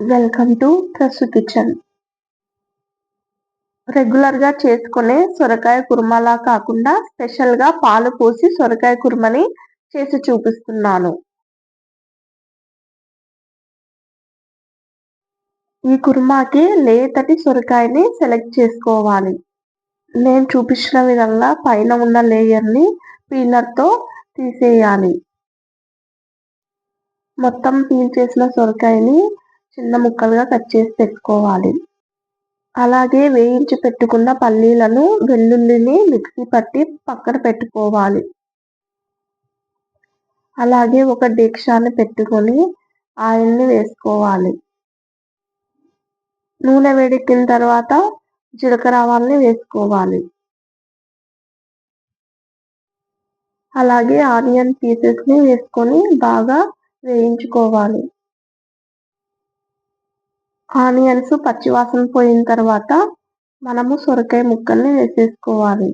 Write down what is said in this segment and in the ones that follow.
Welcome to Prasu kitchen. రెగ్యులర్గా చేసుకునే సొరకాయ కుర్మలా కాకుండా స్పెషల్గా పాలు పోసి సొరకాయ కుర్మని చేసి చూపిస్తున్నాను. ఈ కుర్మాకి లేతటి సొరకాయని సెలెక్ట్ చేసుకోవాలి. నేను చూపించిన విధంగా పైన ఉన్న లేయర్ని పీలర్తో తీసేయాలి. మొత్తం పీల్ చేసిన సొరకాయని చిన్న ముక్కలుగా కట్ చేసి పెట్టుకోవాలి. అలాగే వేయించి పెట్టుకున్న పల్లీలను వెల్లుల్లిని మిక్సీ పట్టి పక్కన పెట్టుకోవాలి. అలాగే ఒక డీక్షాన్ని పెట్టుకొని ఆయిల్ని వేసుకోవాలి. నూనె వేడెక్కిన తర్వాత జీలకర్ర ఆవాల్ని వేసుకోవాలి. అలాగే ఆనియన్ పీసెస్ని వేసుకొని బాగా వేయించుకోవాలి. ఆనియన్స్ పచ్చివాసన పోయిన తర్వాత మనము సొరకాయ ముక్కల్ని వేసేసుకోవాలి.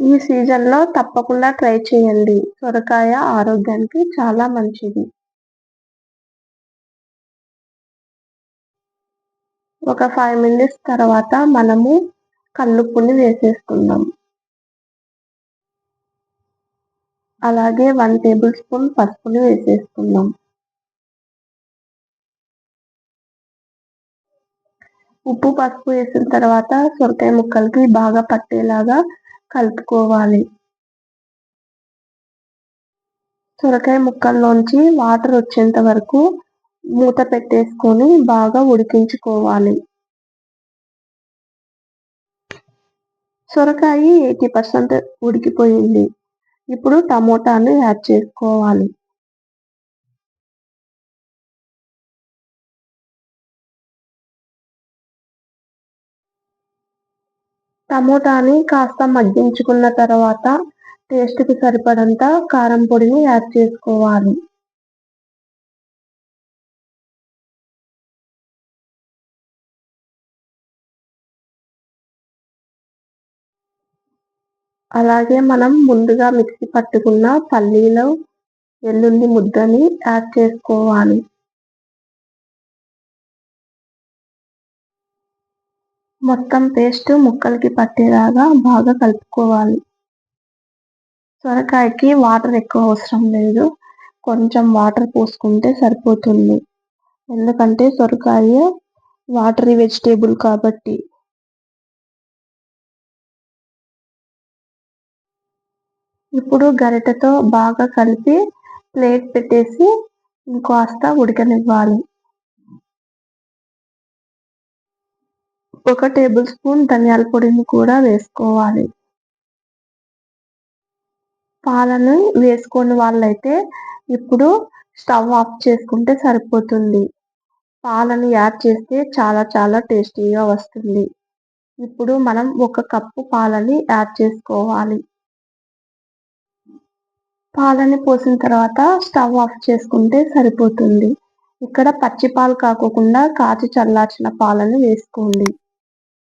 ఈ సీజన్లో తప్పకుండా ట్రై చేయండి. సొరకాయ ఆరోగ్యానికి చాలా మంచిది. ఒక ఫైవ్ మినిట్స్ తర్వాత మనము కల్లుప్పుని వేసేసుకుందాం. అలాగే వన్ టేబుల్ స్పూన్ పసుపుని వేసేసుకుందాం. ఉప్పు పసుపు వేసిన తర్వాత సొరకాయ ముక్కలకి బాగా పట్టేలాగా కలుపుకోవాలి. సొరకాయ ముక్కల్లోంచి వాటర్ వచ్చేంత వరకు మూత పెట్టేసుకొని బాగా ఉడికించుకోవాలి. సొరకాయ ఎయిటీ పర్సెంట్ ఉడికిపోయింది. ఇప్పుడు టమోటాను యాడ్ చేసుకోవాలి. టమోటాని కాస్త మగ్గించుకున్న తర్వాత టేస్ట్కి సరిపడంత కారం పొడిని యాడ్ చేసుకోవాలి. అలాగే మనం ముందుగా మిక్సీ పట్టుకున్న పల్లీలు వెల్లుల్లి ముద్దని యాడ్ చేసుకోవాలి. మొత్తం పేస్ట్ ముక్కలకి పట్టేలాగా బాగా కలుపుకోవాలి. సొరకాయకి వాటర్ ఎక్కువ అవసరం లేదు. కొంచెం వాటర్ పోసుకుంటే సరిపోతుంది. ఎందుకంటే సొరకాయ వాటరీ వెజిటేబుల్ కాబట్టి. ఇప్పుడు గరిటెతో బాగా కలిపి ప్లేట్ పెట్టేసి ఇంకాస్త ఉడకనివ్వాలి. ఒక టేబుల్ స్పూన్ ధనియాల పొడిని కూడా వేసుకోవాలి. పాలను వేసుకొని వాళ్ళైతే ఇప్పుడు స్టవ్ ఆఫ్ చేసుకుంటే సరిపోతుంది. పాలను యాడ్ చేస్తే చాలా చాలా టేస్టీగా వస్తుంది. ఇప్పుడు మనం ఒక కప్పు పాలని యాడ్ చేసుకోవాలి. పాలని పోసిన తర్వాత స్టవ్ ఆఫ్ చేసుకుంటే సరిపోతుంది. ఇక్కడ పచ్చి పాలు కాకోకుండా కాచి చల్లార్చిన పాలను వేసుకోండి.